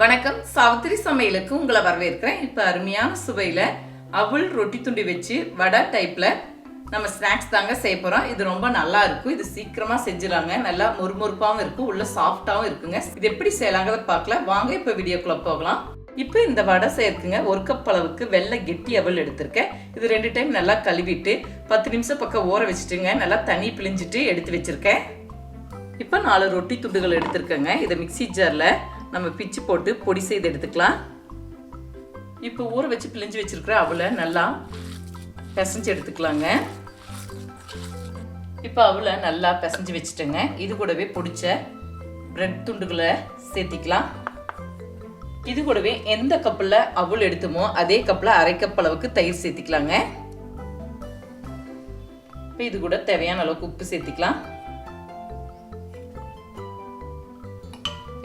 வணக்கம். சாவித்திரி சமையலுக்கு உங்களை வரவேற்கிறேன். இப்போ அருமையான சுவையில் அவள் ரொட்டி துண்டி வச்சு வடை டைப்பில் நம்ம ஸ்நாக்ஸ் தாங்க செய்ய போகிறோம் இது ரொம்ப நல்லா இருக்கும். இது சீக்கிரமாக செஞ்சிடலாங்க. நல்லா மொறுமொறுப்பாகவும் இருக்கும். உள்ள சாஃப்டாகவும் இருக்குங்க. இது எப்படி செய்யலாங்கிறத பார்க்கல வாங்க இப்போ வீடியோக்குள்ளே போகலாம். இப்போ இந்த வடை செய்யறதுக்குங்க ஒரு கப் அளவுக்கு வெள்ளை கெட்டி அவள் எடுத்திருக்கேன். இது ரெண்டு டைம் நல்லா கழுவிட்டு பத்து நிமிஷம் பக்கம் ஊற வச்சுட்டுங்க. நல்லா தண்ணி பிழிஞ்சிட்டு எடுத்து வச்சிருக்கேன். இப்போ நாலு ரொட்டி துண்டுகள் எடுத்திருக்கேங்க. இதை மிக்ஸி ஜாரில் நம்ம பிச்சு போட்டு பொடி செய்து எடுத்துக்கலாம். இப்போ ஊற வச்சு பிழிஞ்சு வச்சுருக்குற அவளை நல்லா பிசைஞ்சு எடுத்துக்கலாங்க. இப்போ அவளை நல்லா பிசைஞ்சு வச்சுட்டேங்க. இது கூடவே பிடிச்ச பிரெட் துண்டுகளை சேர்த்திக்கலாம். இது கூடவே எந்த கப்பில் அவள் எடுத்துமோ அதே கப்பில் அரை கப் அளவுக்கு தயிர் சேர்த்திக்கலாங்க. இப்போ இது கூட தேவையான அளவுக்கு உப்பு சேர்த்திக்கலாம்.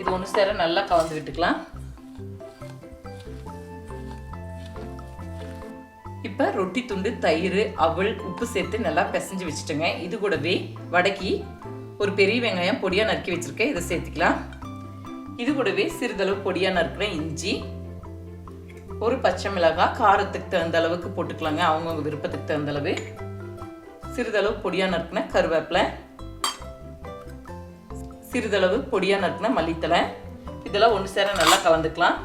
இது ஒன்று சேர நல்லா கலந்து விட்டுக்கலாம். இப்போ ரொட்டி துண்டு தயிர் அவள் உப்பு சேர்த்து நல்லா பிசைஞ்சு வச்சுட்டேங்க. இது கூடவே வடக்கி ஒரு பெரிய வெங்காயம் பொடியாக நறுக்கி வச்சுருக்கேன். இதை சேர்த்துக்கலாம். இது கூடவே சிறிதளவு பொடியாக நறுக்கிற இஞ்சி ஒரு பச்சை மிளகாய் காரத்துக்கு தகுந்த அளவுக்கு போட்டுக்கலாங்க. அவங்கவுங்க விருப்பத்துக்கு தகுந்த அளவு. சிறிதளவு பொடியாக நறுக்கின கருவேப்பிலை சிறிதளவு பொடியாக நறுக்கின மல்லித்தலை இதெல்லாம் ஒன்று சேர நல்லா கலந்துக்கலாம்.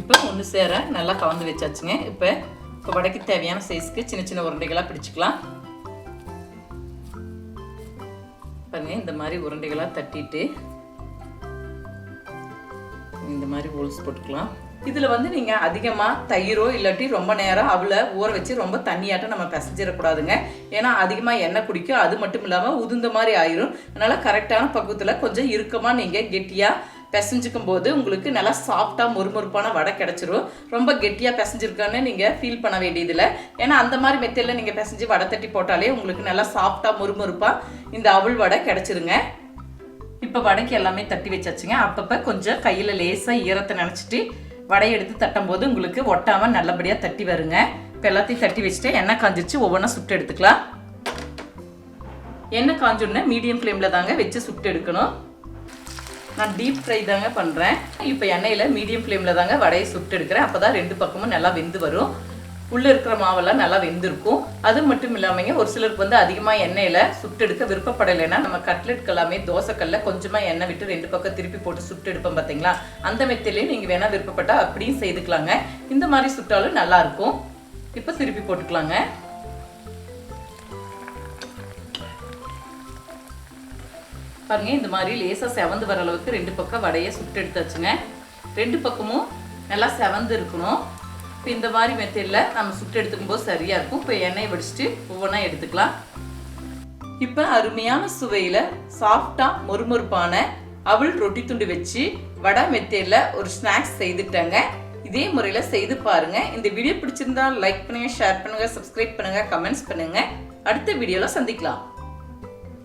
இப்போ ஒன்று சேர நல்லா கலந்து வச்சாச்சுங்க. இப்போ இப்போ வடைக்கு தேவையான சைஸ்க்கு சின்ன சின்ன உருண்டைகளாக பிடிச்சிக்கலாம். பாருங்க இந்த மாதிரி உருண்டைகளாக தட்டிட்டு இந்த மாதிரி ஹோல்ஸ் போட்டுக்கலாம். இதில் வந்து நீங்கள் அதிகமாக தயிரோ இல்லாட்டி ரொம்ப நேரம் அவளை ஊற வச்சு ரொம்ப தண்ணியாட்டம் நம்ம பிசைஞ்சிடக்கூடாதுங்க. ஏன்னா அதிகமாக எண்ணெய் குடிக்கும் அது மட்டும் இல்லாமல் உதுந்த மாதிரி ஆயிரும். அதனால் கரெக்டான பக்குவத்தில் கொஞ்சம் இறுக்கமாக நீங்கள் கெட்டியாக பிசைஞ்சிக்கும் போது உங்களுக்கு நல்லா சாஃப்டாக மொறுமொறுப்பான வடை கிடச்சிரும். ரொம்ப கெட்டியாக பிசைஞ்சிருக்கான்னு நீங்கள் ஃபீல் பண்ண வேண்டியதில்லை. ஏன்னா அந்த மாதிரி மெத்தடில் நீங்கள் பிசைஞ்சு வடை தட்டி போட்டாலே உங்களுக்கு நல்லா சாஃப்டாக மொறுமொறுப்பாக இந்த அவள் வடை கிடச்சிருங்க. இப்போ வடைக்கு எல்லாமே தட்டி வச்சாச்சுங்க. அப்பப்போ கொஞ்சம் கையில் லேசாக ஈரத்தை நினச்சிட்டு வடையை எடுத்து தட்டும் போது உங்களுக்கு ஒட்டாமல் நல்லபடியாக தட்டி வருங்க. இப்போ எல்லாத்தையும் தட்டி வச்சுட்டு எண்ணெய் காஞ்சிருச்சு ஒவ்வொன்றா சுட்டு எடுத்துக்கலாம். எண்ணெய் காஞ்சோடனே மீடியம் ஃப்ளேமில் தாங்க வச்சு சுட்டு எடுக்கணும். நான் டீப் ஃப்ரை தாங்க பண்ணுறேன் இப்போ எண்ணெயில் மீடியம் ஃப்ளேமில் தாங்க வடையை சுட்டு எடுக்கிறேன். அப்போ தான் ரெண்டு பக்கமும் நல்லா வெந்து வரும். உள்ளே இருக்கிற மாவெல்லாம் நல்லா வெந்திருக்கும். அது மட்டும் இல்லாமல் ஒரு சிலருக்கு வந்து அதிகமாக எண்ணெயில் சுட்டு எடுக்க விருப்பப்படலைன்னா நம்ம கட்லெட்க்கு எல்லாமே தோசைக்கல்ல கொஞ்சமாக எண்ணெய் விட்டு ரெண்டு பக்கம் திருப்பி போட்டு சுட்டு எடுப்போம் பார்த்தீங்களா அந்த மெத்திலையும் நீங்கள் வேணால் விருப்பப்பட்டால் அப்படியும் செய்துக்கலாங்க. இந்த மாதிரி சுட்டாலும் நல்லாயிருக்கும் இப்போ திருப்பி போட்டுக்கலாங்க. பாருங்க இந்த மாதிரி லேசாக செவந்து வர அளவுக்கு ரெண்டு பக்கம் வடையை சுட்டு எடுத்தாச்சுங்க ரெண்டு பக்கமும் நல்லா செவந்து இருக்கணும். இப்போ இந்த மாதிரி மெத்தடில் நம்ம சுட்டு எடுத்துக்கும் போது சரியாக இருக்கும். இப்போ எண்ணெயை வடிச்சிட்டு ஒவ்வொன்றா எடுத்துக்கலாம். இப்போ அருமையான சுவையில் சாஃப்டாக மொறுமொறுப்பான அவள் ரொட்டி துண்டு வச்சு வடை மெத்தேடில் ஒரு ஸ்நாக்ஸ் செய்துட்டாங்க. இதே முறையில் செய்து பாருங்கள் இந்த வீடியோ பிடிச்சிருந்தா லைக் பண்ணுங்கள் ஷேர் பண்ணுங்கள் சப்ஸ்கிரைப் பண்ணுங்கள் கமெண்ட்ஸ் பண்ணுங்கள் அடுத்த வீடியோவில் சந்திக்கலாம்.